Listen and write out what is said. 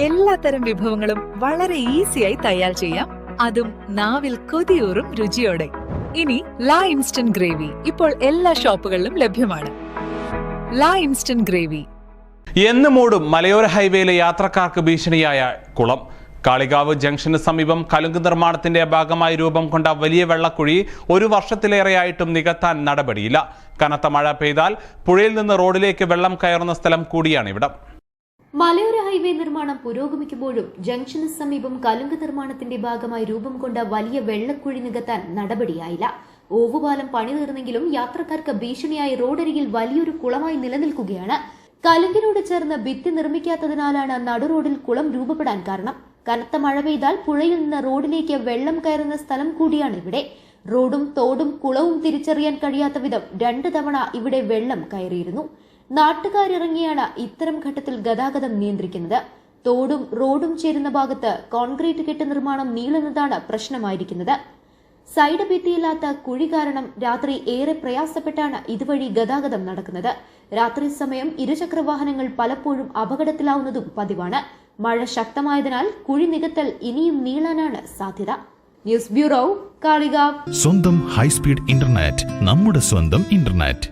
എല്ലാത്തരം വിഭവങ്ങളും വളരെ ഈസിയായി തയ്യാർ ചെയ്യാം. അതും നാവിൽ കൊതിയൂറും രുചിയോടെ. ഇനി ലാ ഇൻസ്റ്റന്റ് ഗ്രേവി ഇപ്പോൾ എല്ലാ ഷോപ്പുകളിലും ലഭ്യമാണ്. ലാ ഇൻസ്റ്റന്റ് ഗ്രേവി. എന്ന് മൂടും മലയോര ഹൈവേയിലെ യാത്രക്കാർക്ക് ഭീഷണിയായ കുളം. കാളികാവ് ജംഗ്ഷന് സമീപം കലുങ്ക് നിർമ്മാണത്തിന്റെ ഭാഗമായി രൂപം കൊണ്ട വലിയ വെള്ളക്കുഴി ഒരു വർഷത്തിലേറെയായിട്ടും നികത്താൻ നടപടിയില്ല. കനത്ത മഴ പെയ്താൽ പുഴയിൽ നിന്ന് റോഡിലേക്ക് വെള്ളം കയറുന്ന സ്ഥലം കൂടിയാണ് ഇവിടം. മലയോര ഹൈവേ നിർമ്മാണം പുരോഗമിക്കുമ്പോഴും ജംഗ്ഷന് സമീപം കലുങ്ക് നിർമ്മാണത്തിന്റെ ഭാഗമായി രൂപം കൊണ്ട വലിയ വെള്ളക്കുഴി നികത്താൻ നടപടിയായില്ല. ഓവുപാലം പണി തീർന്നെങ്കിലും യാത്രക്കാർക്ക് ഭീഷണിയായി റോഡരികിൽ വലിയൊരു കുളമായി നിലനിൽക്കുകയാണ്. കലുങ്കിനോട് ചേർന്ന് ഭിത്തി നിർമ്മിക്കാത്തതിനാലാണ് നടുറോഡിൽ കുളം രൂപപ്പെടാൻ കാരണം. കനത്ത മഴ പെയ്താൽ പുഴയിൽ നിന്ന് റോഡിലേക്ക് വെള്ളം കയറുന്ന സ്ഥലം കൂടിയാണ് ഇവിടെ. റോഡും തോടും കുളവും തിരിച്ചറിയാൻ കഴിയാത്ത വിധം രണ്ടു തവണ ഇവിടെ വെള്ളം കയറിയിരുന്നു. നാട്ടുകാരിറങ്ങിയാണ് ഇത്തരം ഘട്ടത്തിൽ ഗതാഗതം നിയന്ത്രിക്കുന്നത്. തോടും റോഡും ചേരുന്ന ഭാഗത്ത് കോൺക്രീറ്റ് കെട്ട് നിർമ്മാണം നീളുന്നതാണ് പ്രശ്നമായിരിക്കുന്നത്. സൈഡ് ഭിത്തിയില്ലാത്ത കുഴി കാരണം രാത്രി ഏറെ പ്രയാസപ്പെട്ടാണ് ഇതുവഴി ഗതാഗതം നടക്കുന്നത്. രാത്രി സമയം ഇരുചക്ര വാഹനങ്ങൾ പലപ്പോഴും അപകടത്തിലാവുന്നതും പതിവാണ്. മഴ ശക്തമായതിനാൽ കുഴി നികത്തൽ ഇനിയും നീളാനാണ് സാധ്യത. News bureau Kalikavu. സ്വന്തം ഹൈസ്പീഡ് ഇന്റർനെറ്റ് നമ്മുടെ സ്വന്തം ഇന്റർനെറ്റ്.